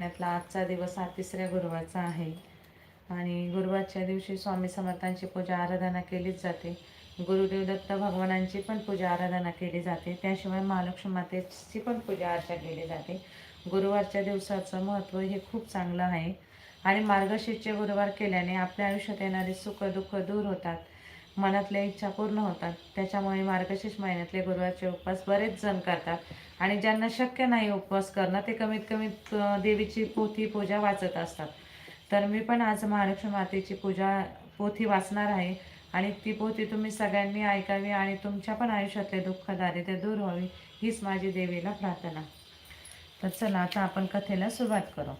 त्यातला आजचा दिवस हा तिसऱ्या गुरुवारचा आहे. आणि गुरुवारच्या दिवशी स्वामी समर्थांची पूजा आराधना केलीच जाते. गुरुदेव दत्त भगवानांची पण पूजा आराधना केली जाते. त्याशिवाय महालक्ष्मी मातेची पण पूजा अर्चा केली जाते. गुरुवारच्या दिवसाचं महत्त्व हे खूप चांगलं आहे. आणि मार्गशीर्षचे गुरुवार केल्याने आपल्या आयुष्यात येणारे सुख दुःख दूर होतात. मनातल्या इच्छा पूर्ण होतात. त्याच्यामुळे मार्गशीर्ष महिन्यातले गुरुवारचे उपवास बरेच जण करतात. आणि ज्यांना शक्य नाही उपवास करणं ते कमीत कमी देवीची पोथी पूजा वाचत असतात. तर मी पण आज महालक्ष्मी मातेची पूजा पोथी वाचणार आहे. आणि ती पोथी तुम्ही सगळ्यांनी ऐकावी आणि तुमच्या पण आयुष्यातले दुःख दारिद्र्य दूर व्हावी हीच माझी देवीला प्रार्थना. तर चला आता आपण कथेला सुरुवात करू.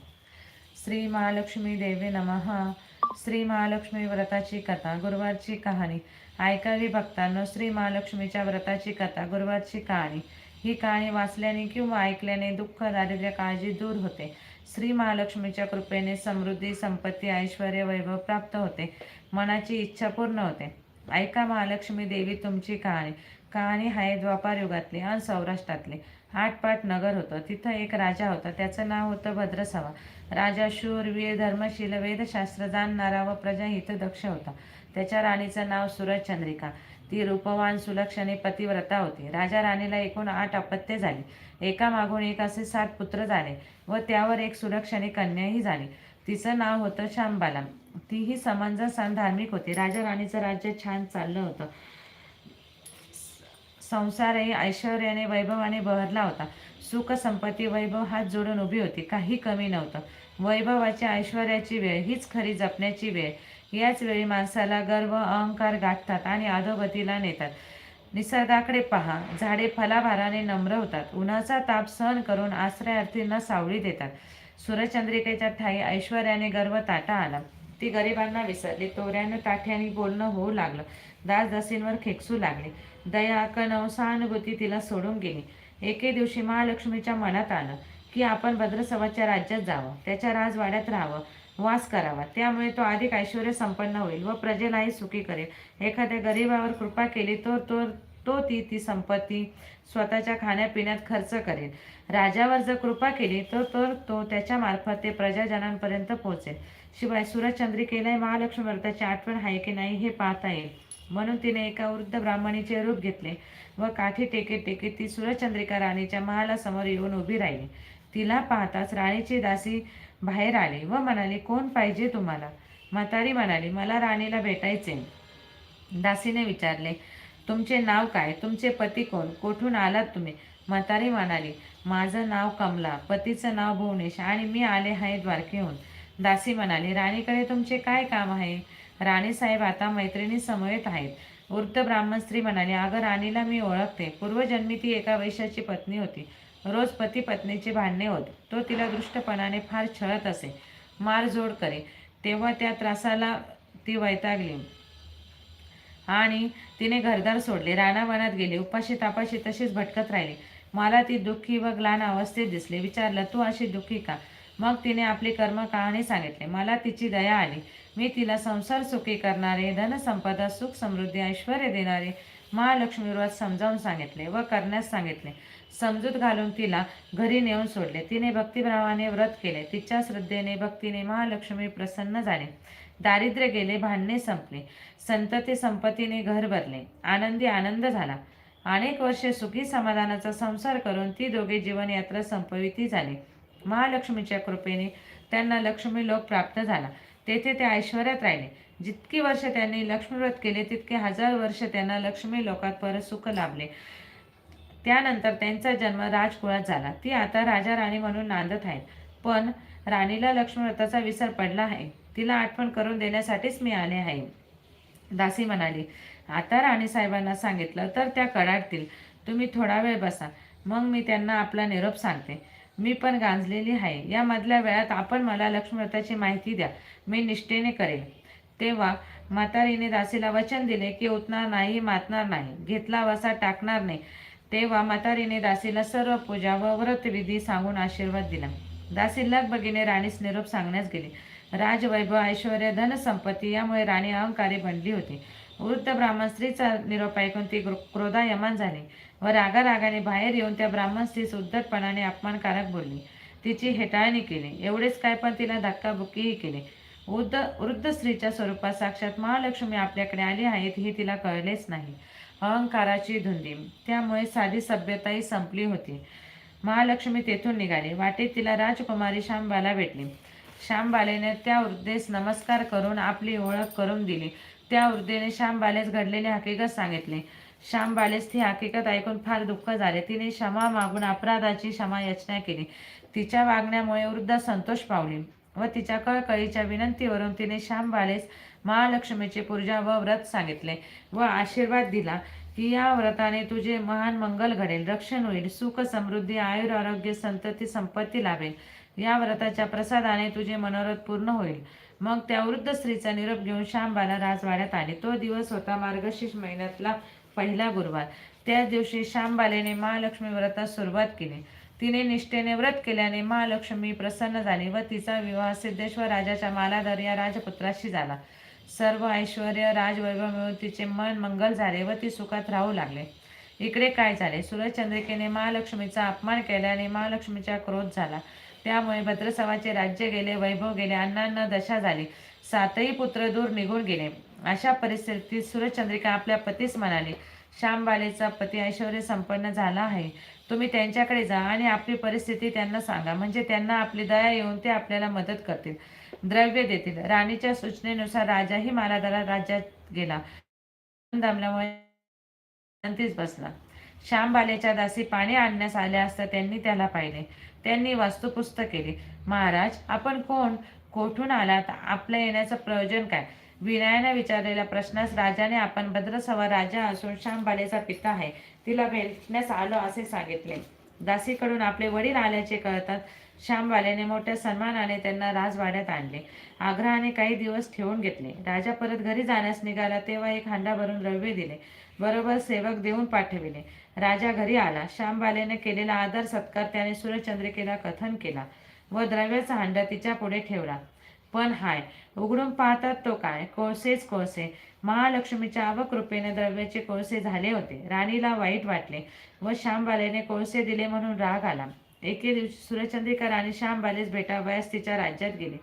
श्री महालक्ष्मी देवी नमः. श्री महालक्ष्मी व्रताची कथा गुरुवारची कहाणी. ऐकावी भक्तांनो श्री महालक्ष्मीच्या व्रताची कथा गुरुवारची कहाणी. ही कहाणी वाचल्याने किंवा ऐकल्याने दुःख दारिद्र्य काळजी दूर होते. श्री महालक्ष्मीच्या कृपेने समृद्धी संपत्ती ऐश्वर वैभव प्राप्त होते. मनाची इच्छा पूर्ण होते. ऐका महालक्ष्मी देवी तुमची कहाणी. कहाणी आहे द्वापार युगातली आणि सौराष्ट्रातली. आटपाट नगर होतं. तिथं एक राजा होता. त्याचं नाव होतं भद्रसवा. राजा शूर वीर धर्मशील वेदशास्त्र जाणणारा व प्रजाहित दक्ष होता. त्याच्या राणीचं नाव सूरजचंद्रिका ती रूपवान सुलक्षणी पतिव्रता होती. राजा राणीला एकूण आठ अपत्ये झाली. एका मागून एक असे सात पुत्र झाले व त्यावर एक सुलक्षणी कन्याही झाली. तिचं नाव होतं शांबाला तीही समंजस आणि धार्मिक होती. राजा राणीचं राज्य छान चाललं होतं. संसारही ऐश्वर्याने वैभवाने बहरला होता. सुख संपत्ती वैभव हात जोडून उभी होती. काही कमी नव्हतं. वैभवाची ऐश्वर्याची वेळ हीच खरी जपण्याची वेळ. याच वेळी माणसाला गर्व अहंकार गाठतात आणि अधोगतीला नेतात. निसर्गाकडे पहा. झाडे फलाभाराने नम्र होतात. उन्हाचा ताप सहन करून आश्रयार्थींना सावळी देतात. सूर्यचंद्रिकेच्या ठाई ऐश्वर्याने गर्व ताटा आला. ती गरिबांना विसरली. तोऱ्यानं ताठ्याने बोलणं होऊ लागलं. दासदासींवर खेकसू लागले. दया कणव सहानुभूती तिला सोडून गेली. एके दिवशी महालक्ष्मीच्या मनात आलं की आपण भद्रसवाच्या राज्यात जावं त्याच्या राजवाड्यात राहावं वास करावा. त्यामुळे तो अधिक ऐश्वर संपन्न होईल व प्रजेलाही सुखी करेल. एखाद्या गरिबावर कृपा केली तर तो तो ती ती संपत्ती स्वतःच्या खाण्यापिण्यात खर्च करेल. राजावर जर कृपा केली तर तर तो त्याच्यामार्फत ते प्रजाजनांपर्यंत पोहोचेल. शिवाय सूरजचंद्रिकेलाही महालक्ष्मी व्रताची आठवण आहे की नाही हे पाहता येईल. म्हणून तिने एका वृद्ध ब्राह्मणीचे रूप घेतले व काठी टेके टेके ती सूरजचंद्रिका राणीच्या महालासमोर येऊन उभी राहिली. तिला पाहताच राणीची दासी बाहेर आली व म्हणाली कोण पाहिजे तुम्हाला? म्हातारी म्हणाली मला राणीला भेटायचे दासीने विचारले तुमचे नाव काय? तुमचे पती कोण? कोठून आलात तुम्ही? म्हातारी म्हणाली माझं नाव कमला पतीचं नाव भुवनेश आणि मी आले आहे द्वारकेहून. दासी म्हणाली राणीकडे तुमचे काय काम आहे? राणीसाहेब आता मैत्रिणी समवेत आहेत. वृद्ध ब्राह्मण स्त्री म्हणाली अगं राणीला मी ओळखते. पूर्वजन्मी ती एका वैश्याची पत्नी होती. रोज पती पत्नीचे भांडणे होत. तो तिला दृष्टपणाने फार छळत असे. मारजोड करे. तेव्हा त्या त्रासाला ती वैतागली. आणि तिने घरदार सोडले. रानावनात गेले. उपाशी तापाशी तशीच भटकत राहिली. मला ती दुःखी व ग्लान अवस्थेत दिसली. विचारलं तू अशी दुःखी का? मग तिने आपली कर्म कहाणी सांगितले. मला तिची दया आली. मी तिला संसार सुखी करणारे धनसंपदा सुख समृद्धी ऐश्वर देणारे महालक्ष्मी व्रत समजावून सांगितले व करण्यास सांगितले. समजूत घालून तिला घरी नेऊन सोडले. तिने भक्तिभावाने व्रत केले. तिच्या श्रद्धेने भक्तीने महालक्ष्मी प्रसन्न झाले. दारिद्र्य गेले भांडणे संपले. संतती संपत्तीने घर भरले. आनंदी आनंद झाला. अनेक वर्षे सुखी समाधानाचा संसार करून ती दोघे जीवनयात्रा संपविती झाली. महालक्ष्मीच्या कृपेने त्यांना लक्ष्मी लोक प्राप्त झाला. तेथे ते ऐश्वर्यात राहिले. जितकी वर्ष त्यांनी लक्ष्मीव्रत केले तितके हजार वर्ष त्यांना लक्ष्मी लोकात परत सुख लाभले. त्यानंतर त्यांचा जन्म राजकुळात झाला. ती आता राजा राणी म्हणून नांदत आहेत. पण राणीला लक्ष्मीव्रताचा विसर पडला आहे. तिला आठवण करून देण्यासाठीच मी आले आहे. दासी म्हणाली आता राणी साहेबांना सांगितलं तर त्या कडाडतील. तुम्ही थोडा वेळ बसा. मग मी त्यांना आपला निरोप सांगते. मी पण गांजलेली आहे. या मधल्या वेळात आपण मला लक्ष्मीव्रताची माहिती द्या. मी निष्ठेने करेन. तेव्हा म्हातारीने दासीला वचन दिले की उतणार नाही मातणार नाही. घेतला वसा टाकणार नाही. तेव्हा म्हातारीने दासीला सर्व पूजा व व्रतविधी सांगून आशीर्वाद दिला. दासी लगबगीने राणीस निरोप सांगण्यास गेली. राजवैभव ऐश्वर धनसंपत्ती यामुळे राणी अहंकारी बनली होती. वृद्ध ब्राह्मण स्त्रीचा निरोप ऐकून ती क्रोधायमान झाली व रागारागाने बाहेर येऊन त्या ब्राह्मण स्त्रीस उद्धटपणाने अपमानकारक बोलली. तिची हेटाळणी केली. एवढेच काय पण तिला धक्काबुक्कीही केली. वृद्ध वृद्ध स्त्रीच्या स्वरूपात साक्षात महालक्ष्मी आपल्याकडे आली आहेत हे तिला कळलेच नाही. अहंकाराची धुंदी. त्यामुळे साधी सभ्यताही संपली होती. महालक्ष्मी तेथून निघाली. वाटेत तिला राजकुमारी श्यामबाला भेटली. श्यामबालेने त्या वृद्धेस नमस्कार करून आपली ओळख करून दिली. त्या वृद्धेने श्यामबालेस घडलेली हकीकत सांगितली. श्यामबालेस ती हकीकत ऐकून फार दुःख झाले. तिने क्षमा मागून अपराधाची क्षमा याचना केली. तिच्या वागण्यामुळे वृद्ध संतोष पावली व तिच्या कळकळीच्या विनंतीवरून तिने श्यामबालेस महालक्ष्मीची पूजा व व्रत सांगितले व आशीर्वाद दिला की या व्रताने तुझे महान मंगल घडेल रक्षण होईल सुख समृद्धी आयुर आरोग्य संतती संपत्ती लाभेल. या व्रताच्या प्रसादाने तुझे मनोरथ पूर्ण होईल. मग त्या वृद्ध स्त्रीचा निरोप घेऊन श्यामबाला राजवाड्यात आले. तो दिवस होता मार्गशीर्ष महिन्यातला पहिला गुरुवार. त्याच दिवशी श्यामबालेने महालक्ष्मी व्रतास सुरुवात केली. तिने निष्ठेने व्रत केल्याने महालक्ष्मी प्रसन्न झाली व तिचा विवाह सिद्धेश्वर राजाच्या मालाधर या राजपुत्राशी झाला. सर्व ऐश्वर राजवैभव मिळून तिचे मन मंगल झाले व ती सुखात राहू लागले. इकडे काय झाले? सूरजचंद्रिकेने महालक्ष्मीचा अपमान केल्याने महालक्ष्मीचा क्रोध झाला. त्यामुळे भद्रसवाचे राज्य गेले वैभव गेले अण्णांना दशा झाली. सातही पुत्र दूर निघून गेले. अशा परिस्थितीत सूर्यचंद्रिका आपल्या पतीस म्हणाली श्यामबालेचा पती ऐश्वर संपन्न झाला आहे. तुम्ही त्यांच्याकडे जा आणि आपली परिस्थिती त्यांना सांगा. म्हणजे त्यांना आपली दया येऊन ते आपल्याला मदत करतील. द्रव्य देतील. राणीच्या सूचनेनुसार राजाही मालादारा राज्यात गेला. दमल्यामुळे बसला. श्यामबालेच्या दासी पाणी आणण्यास आल्या असता त्यांनी त्याला पाहिले. त्यांनी वास्तुपुस्तक केली. महाराज आपण कोण? कोठून आलात? आपल्या येण्याचं प्रयोजन काय? विनयाने विचारलेल्या प्रश्नास राजाने आपण भद्रसवा राजा असून श्यामबालेचा पिता आहे. तिला भेटण्यास आलो असे सांगितले. दासीकडून आपले वडील आल्याचे कळतात श्यामबालेने मोठ्या सन्मानाने त्यांना राजवाड्यात आणले. आग्रहाने काही दिवस ठेवून घेतले. राजा परत घरी जाण्यास निघाला तेव्हा एक हांडा भरून द्रव्य दिले. बरोबर सेवक देऊन पाठविले. राजा घरी आला. श्यामबालेने केलेला आदर सत्कार त्याने सूर्यचंद्रिकेला कथन केला व द्रव्याचा हांडा तिच्या पुढे ठेवला. पण हाय उघडून पाहतात तो काय? कोळसेच कोळसे. महालक्ष्मीच्या अवकृपेने द्रव्याचे कोळसे झाले होते. राणीला वाईट वाटले व श्यामबालेने कोळसे दिले म्हणून राग आला. एके दिवशी सूर्यचंद्रिका राणी श्यामबालेस भेटावयास तिच्या राज्यात गेली.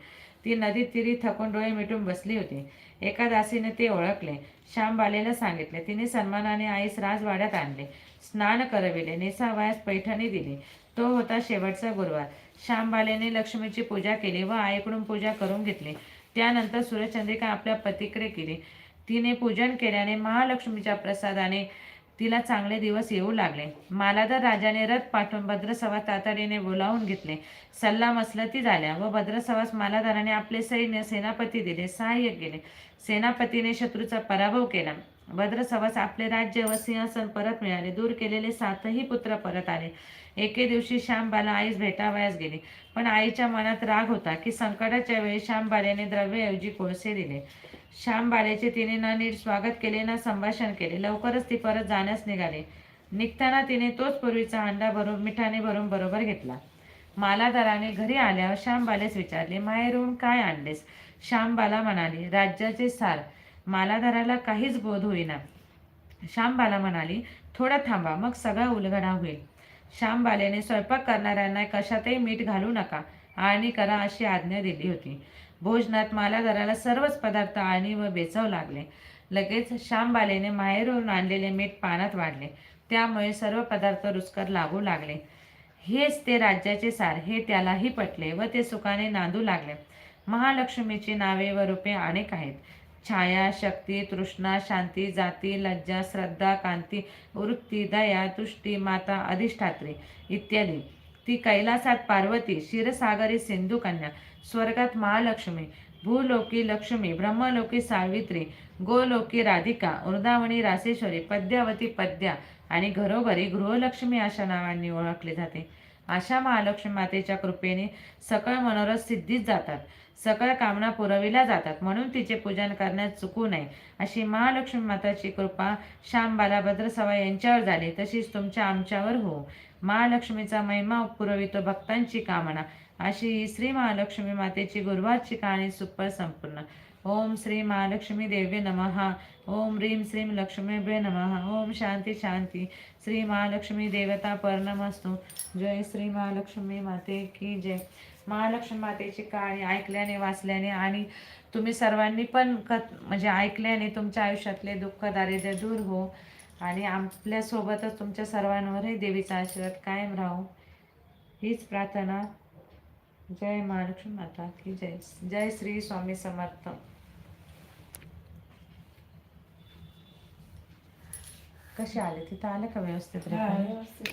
ती नदीत तिरी थकून डोळे मिटून बसली होती. एका दासीने ते ओळखले. श्यामबालेला सांगितले. तिने सन्मानाने आईस राजवाड्यात आणले. स्नान करविले नेसावयास पैठणी दिली. तो होता शेवटचा गुरुवार. श्यामबालेने लक्ष्मीची पूजा केली व आईकडून पूजा करून घेतली. त्यानंतर सूर्यचंद्रिका आपल्या पतीकडे केली तिने पूजन केल्याने महालक्ष्मीच्या प्रसादाने तिला चांगले दिवस येऊ लागले. मालादर राजाने रथ पाठवून भद्रसभा तातडीने बोलावून घेतले. सल्ला मसलती झाल्या व भद्रसवास मालाधाराने आपले सैन्य सेनापती दिले. सहाय्य केले सेनापतीने शत्रूचा पराभव केला. भद्रसवास आपले राज्य व सिंहासन परत मिळाले. दूर केलेले सातही पुत्र परत आले. एके दिवशी श्यामबाला आईस भेटावयास गेली. पण आईच्या मनात राग होता की संकटाच्या वेळी श्यामबालेने द्रव्यऐवजी कोळसे दिले. श्यामबालेचे तिने न नीट स्वागत केले ना संभाषण केले. लवकरच ती परत जाण्यास निघाली. निघताना तिने तोच पूर्वीचा अंडा भरून मिठाने भरून बरोबर घेतला. मालादाराने घरी आल्यावर श्यामबालेस विचारले माहेरून काय आणलेस? श्यामबाला म्हणाली राज्याचे सार. मालाधाराला काहीच बोध होईना. श्यामबाला म्हणाली थोडा थांबा मग सगळा उलगडा होईल. श्यामबालेने स्वयंपाक करणाऱ्यांना कशातही मीठ घालू नका आळणी करा अशी आज्ञा दिली होती. भोजनात मालाधाराला सर्वच पदार्थ आळणी व बेचव लागले. लगेच श्यामबालेने माहेरून आणलेले मीठ पानात वाढले. त्यामुळे सर्व पदार्थ रुचकर लागू लागले. हेच ते राज्याचे सार हे त्यालाही पटले व ते सुखाने नांदू लागले. महालक्ष्मीची नावे व रूपे अनेक आहेत. छाया शक्ती तृष्णा शांती जाती लज्जा श्रद्धा कांती वृत्ती दया तुष्टी माता अधिष्ठात्री इत्यादी. ती कैलासात पार्वती क्षीरसागरी सिंधू कन्या स्वर्गात महालक्ष्मी भूलोकी लक्ष्मी ब्रह्मलोकी सावित्री गोलोकी राधिका वृंदावणी रासेश्वरी पद्यावती पद्या आणि घरोघरी गृहलक्ष्मी अशा नावांनी ओळखले जाते. अशा महालक्ष्मी मातेच्या कृपेने सकळ मनोरथ सिद्धीत जातात. सकळ कामना पुरविल्या जातात. म्हणून तिचे पूजन करण्यात चुकू नये. अशी महालक्ष्मी माताची कृपा श्याम बालाभद्र सवाई यांच्यावर झाली. तशीच तुमच्या आमच्यावर हो. महालक्ष्मीचा महिमा पुरवितो भक्तांची कामना. अशी श्री महालक्ष्मी मातेची गुरुवारची कहाणी सुपर संपूर्ण ओम श्री महालक्ष्मी देवी नमः. ओम ह्रीं श्रीं लक्ष्मीभ्ये नमः. ओम शांती शांती. श्री महालक्ष्मी देवता पर्णमस्तु. जय श्री महालक्ष्मी माते की जय. महालक्ष्मी मातेची कहाणी ऐकल्याने वाचल्याने आणि तुम्ही सर्वांनी पण कथ म्हणजे ऐकल्याने तुमच्या आयुष्यातले दुःख दारिद्र्य दूर हो आणि आपल्यासोबतच तुमच्या सर्वांवरही देवीचा आशीर्वाद कायम राहू. हीच प्रार्थना जय महालक्ष्मी माता की जय जय श्री स्वामी समर्थ कसे आले तिथं आले का व्यवस्थित हा, रेकॉर्ड? व्यवस्थित